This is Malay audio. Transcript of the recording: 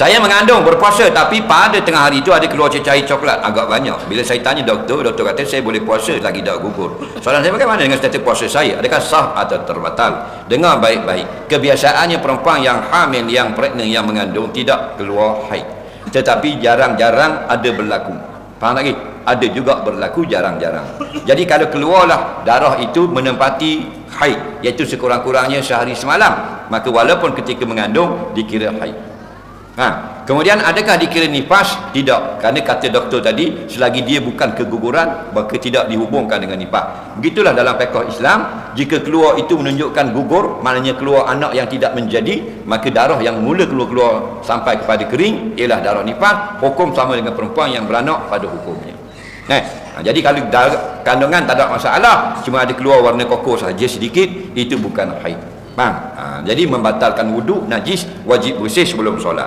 saya mengandung berpuasa. Tapi pada tengah hari itu ada keluar cecair coklat. Agak banyak. Bila saya tanya doktor doktor kata saya boleh puasa lagi tak gugur. Soalan saya bagaimana dengan status puasa saya? Adakah sah atau terbatal? Dengar baik-baik. Kebiasaannya perempuan yang hamil yang pregnant yang mengandung tidak keluar haid. Tetapi jarang-jarang ada berlaku. Faham lagi? Ada juga berlaku jarang-jarang. Jadi kalau keluarlah darah itu menempati haid. Iaitu sekurang-kurangnya sehari semalam. Maka walaupun ketika mengandung dikira haid Ha. Kemudian adakah dikira nifas? Tidak. Kerana kata doktor tadi, selagi dia bukan keguguran, maka tidak dihubungkan dengan nifas. Begitulah dalam fiqh Islam, jika keluar itu menunjukkan gugur, maknanya keluar anak yang tidak menjadi, maka darah yang mula keluar-keluar sampai kepada kering ialah darah nifas, hukum sama dengan perempuan yang beranak pada hukumnya. Eh, ha, jadi kalau darah, kandungan tak ada masalah, cuma ada keluar warna koko saja sedikit, itu bukan haid. Faham? Ha, jadi membatalkan wuduk najis wajib bersih sebelum solat.